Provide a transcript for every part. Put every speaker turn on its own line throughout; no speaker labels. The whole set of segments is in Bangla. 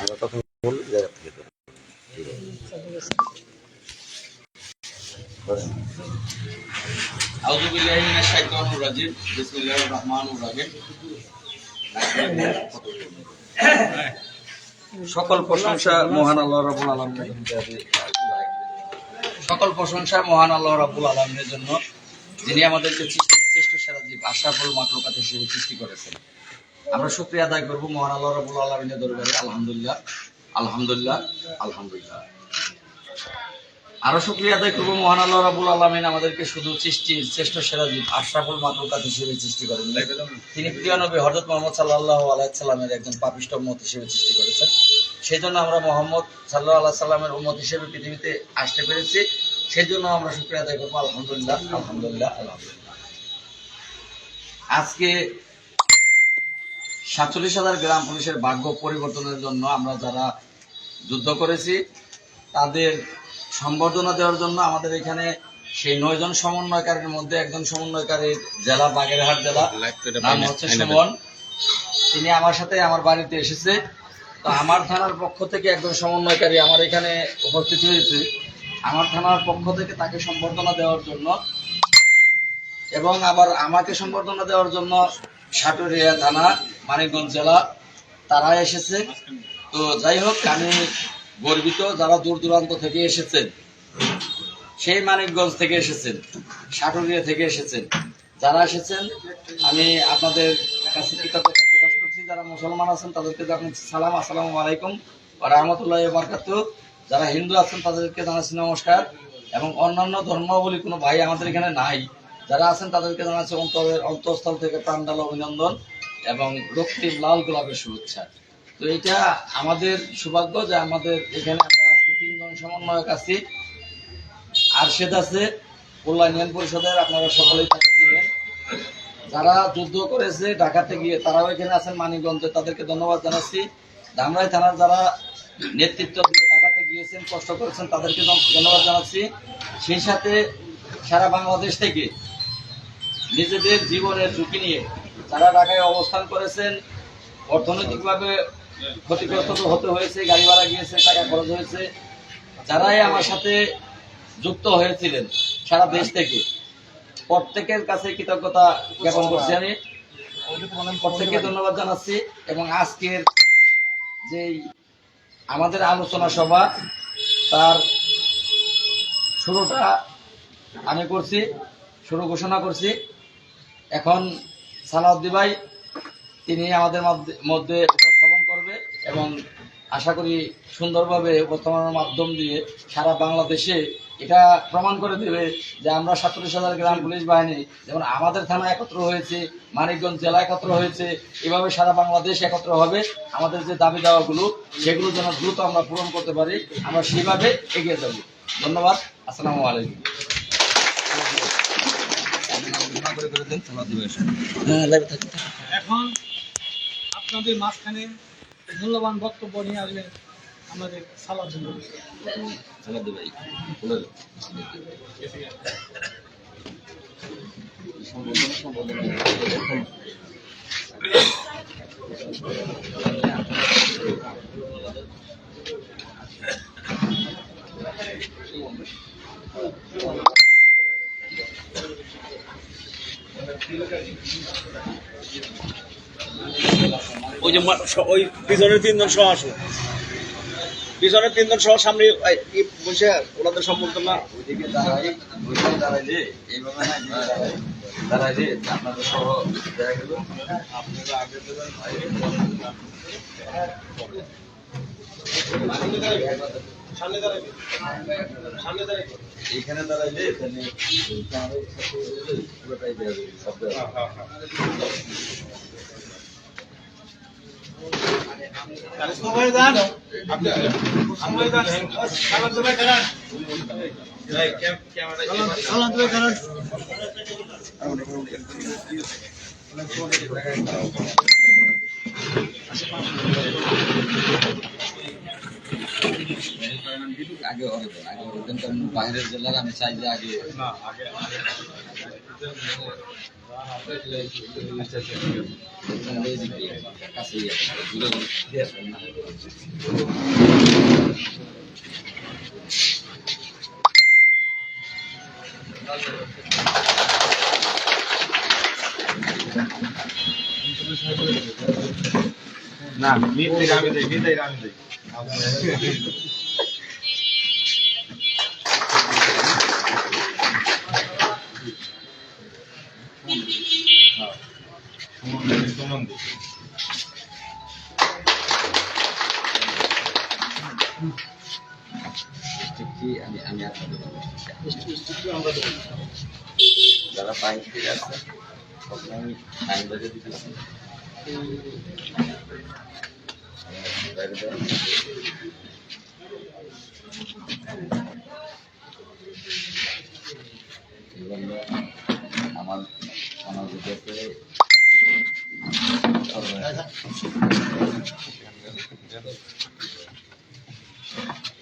আমরা তখন জায়গা থেকে বলেন।
আউযু বিল্লাহি মিনাশ শাইতানির রাজিম বিসমিল্লাহির রহমানির রহিম সকল প্রশংসা মহান আল্লাহ রাব্বুল আলামিনের সকল প্রশংসা মহান আল্লাহ রাব্বুল আলামিনের জন্য। যিনি আমাদেরকে সৃষ্টির শ্রেষ্ঠ সেরা জীব আশরাফুল মাকলুকাত হিসেবে সৃষ্টি করেছেন। আমরা শুকরিয়া আদায় করব। মহান আল্লাহ রাব্বুল আলামিনের দরবারে। আলহামদুলিল্লাহ। আলহামদুলিল্লাহ। আলহামদুলিল্লাহ। আরও শুক্রিয়া আদায় করব। মহান আল্লাহ রাবুল আলমিন আমাদেরকে শুধু সৃষ্টির শ্রেষ্ঠ সেরা জীব আশরাফুল মাকলুকাত হিসেবে সৃষ্টি করেন। তিনি প্রিয় নবী হজরত মোহাম্মদ সাল্লাহ আলাইসাল্লামের একজন পাপিষ্ট মত হিসেবে সৃষ্টি করেছেন। সেই জন্য আমরা মোহাম্মদ সাল্লাহ আল্লাহ সাল্লামের উম্মত হিসেবে পৃথিবীতে আসতে পেরেছি। সেই জন্য আমরা শুক্রিয়া আদায় করব। আলহামদুলিল্লাহ আলহামদুলিল্লাহ আলহামদুলিল্লাহ। আজকে সাতচল্লিশ হাজার গ্রাম পুলিশের ভাগ্য পরিবর্তনের জন্য আমরা যারা যুদ্ধ করেছি তাদের সম্বর্ধনা দেওয়ার জন্য আমাদের এখানে সেই নয়জন সমন্বয়কারীর মধ্যে একজন সমন্বয়কারীর জেলা বাগেরহাট জেলা নাম হচ্ছে সুমন। তিনি আমার সাথে আমার বাড়িতে এসেছে। তো আমার থানার পক্ষ থেকে একজন সমন্বয়কারী আমার এখানে উপস্থিত হয়েছে। আমার থানার পক্ষ থেকে তাকে সম্বর্ধনা দেওয়ার জন্য এবং আবার আমাকে সম্বর্ধনা দেওয়ার জন্য সাটুরিয়া থানা মানিকগঞ্জ জেলা তারা এসেছে। তো যাই হোক, আমি গর্বিত যারা দূর দূরান্ত থেকে এসেছেন। সেই মানিকগঞ্জ থেকে এসেছেন, সাটুরিয়া থেকে এসেছেন। যারা এসেছেন, আমি আপনাদের কাছে কৃতজ্ঞতা প্রকাশ করছি। যারা মুসলমান আছেন, তাদেরকে জানাচ্ছি সালাম, আসসালামু আলাইকুম রহমতুল্লাহ বারকাতু। যারা হিন্দু আছেন, তাদেরকে জানাচ্ছি নমস্কার। এবং অন্যান্য ধর্মাবলী কোনো ভাই আমাদের এখানে নাই। যারা আছেন, তাদেরকে জানাচ্ছি অন্তরের অন্তঃস্থল থেকে প্রাণডাল অভিনন্দন। এবং রক্তিম লাল গোলাপের শুভেচ্ছা। তো এটা আমাদের সৌভাগ্য যে আমাদের এখানে আমরা আজকে তিনজন সমন্বয়ক আছি। আরশেদ আছে কল্যাণ পরিষদের আপনারা সকলেই তাকে যারা যুদ্ধ করেছে ঢাকাতে গিয়ে, তারাও এখানে আছেন মানিকগঞ্জে, তাদেরকে ধন্যবাদ জানাচ্ছি। ধামরাই থানার যারা নেতৃত্ব দিয়ে ঢাকাতে গিয়েছেন, কষ্ট করেছেন, তাদেরকে ধন্যবাদ জানাচ্ছি। সেই সাথে সারা বাংলাদেশ থেকে নিজেদের জীবনের ঝুঁকি নিয়ে যারা ঢাকায় অবস্থান করেছেন, অর্থনৈতিকভাবে ক্ষতিগ্রস্ত তো হতে হয়েছে, গাড়ি ভাড়া গিয়েছে, টাকা খরচ হয়েছে, যারাই আমার সাথে যুক্ত হয়েছিলেন সারা দেশ থেকে, প্রত্যেকের কাছে কৃতজ্ঞতা জ্ঞাপন করছি আমি। প্রত্যেককে ধন্যবাদ জানাচ্ছি এবং আজকের যেই আমাদের আলোচনা সভা, তার শুরুটা আমি করছি, শুরু ঘোষণা করছি। এখন সালাউদ্দি ভাই, তিনি আমাদের মধ্যে- উপস্থাপন করবে এবং আশা করি সুন্দরভাবে উপস্থাপনার মাধ্যম দিয়ে সারা বাংলাদেশে এটা প্রমাণ করে দেবে যে আমরা সাতচল্লিশ হাজার গ্রাম পুলিশ বাহিনী যেমন আমাদের থানা একত্র হয়েছে, মানিকগঞ্জ জেলা একত্র হয়েছে, এভাবে সারা বাংলাদেশ একত্র হবে। আমাদের যে দাবি দাওয়াগুলো, সেগুলো যেন দ্রুত আমরা পূরণ করতে পারি, আমরা সেভাবে এগিয়ে যাব। ধন্যবাদ। আসসালামু আলাইকুম। হ্যাঁ লাইভে থাকি।
এখন আপনাদের মাঝখানে মূল্যবান বক্তব্য নিয়ে আসবেন আমাদের সালাদ
সালাউদ্দি ভাই বলে দাও।
ওই যে ওই পিছনের তিনজন সহ আসুন পিছনের তিনজন সহ সামনে বসে ওনাদের সম্বর্ধনা
ওইদিকে দাঁড়াই ওইদিকে দাঁড়াইলে এইভাবে না দাঁড়াই। দাঁড়াইলে আপনাদের সহ দেখা গেল। আপনারা আগে দেবেন
সামনে দাঁড়াবে সামনে দাঁড়াবে
এইখানে দাঁড়াইলে সাথে পুরোটাই দেওয়া যাবে সব দেওয়া যাবে।
সময় দান। সময় দান। সালাদ দেবে কারণ সালাদ দেবে কারণ
আগে হবে আগে হবে কারণ বাইরের জেলার আমি চাই যে আগে
না নিত থেকে আমি দেই নিত থেকে আমি দেই
আমি আমি আপনাদের যারা বাইক থেকে আছে তখন আমি টাইম বাজে দিতেছি আমার আমার ভিডিওতে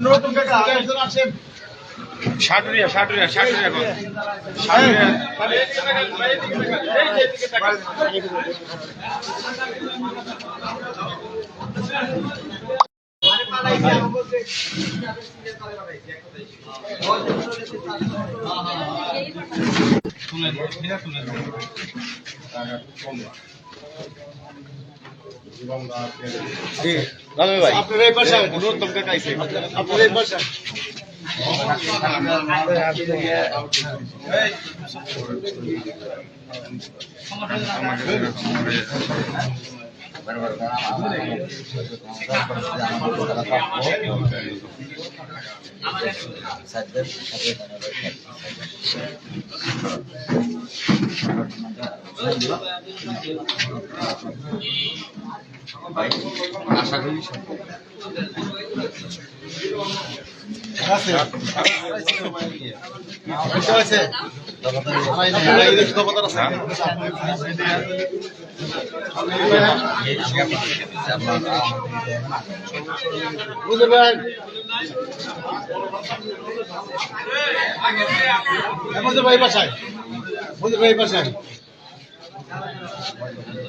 দুজন মিলে ষাটুরিয়া ষাটুরিয়া ষাটুরিয়া কত রাজু ভাই। আপনার এই পাশে নূরতম কাকা আইছে আপনার এই পাশে
আশা করি
বুঝতে ভাই পাশায় বুঝতে সুবিধে আচ্ছা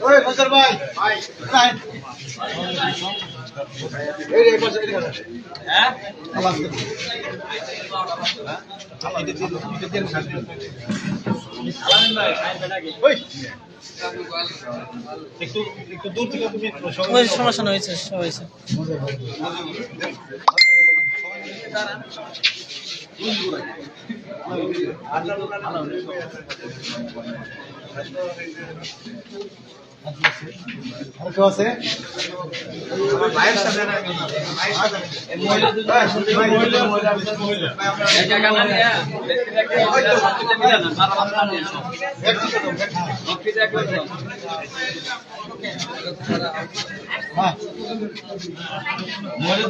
ওই ফসল ভাই ভাই
সমস্যা হয়েছে হয়েছে।
আর কেউ আছে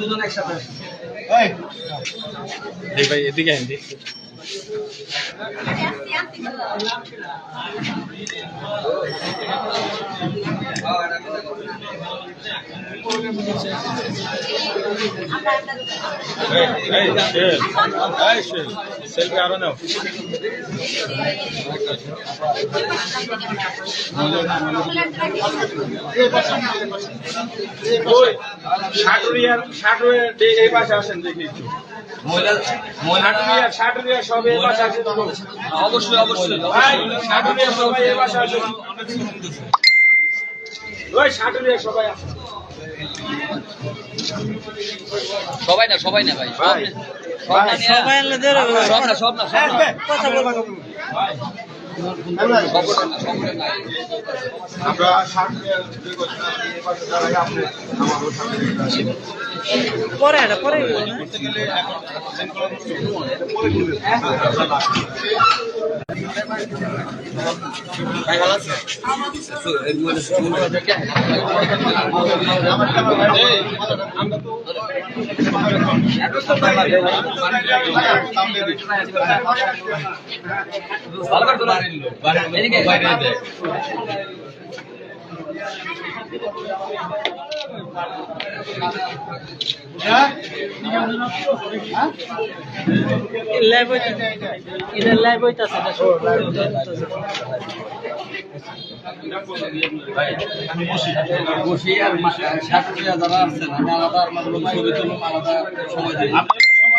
দুজন একসাথে
এদিকে। সেলফি আরও নাও
ষাটুরিয়ার এই পাশে আসেন দেখি একটু
অবশ্যই
ষাটুরিয়ার সবাই
না সবাই না ভাই সব না। সব না সব না
পরে পরে লাইভ হইতে এটা লাইভ হইতাছে
বসি আর যারা আছেন আমি আলাদা ছবি তুলুন আলাদা সময় দিই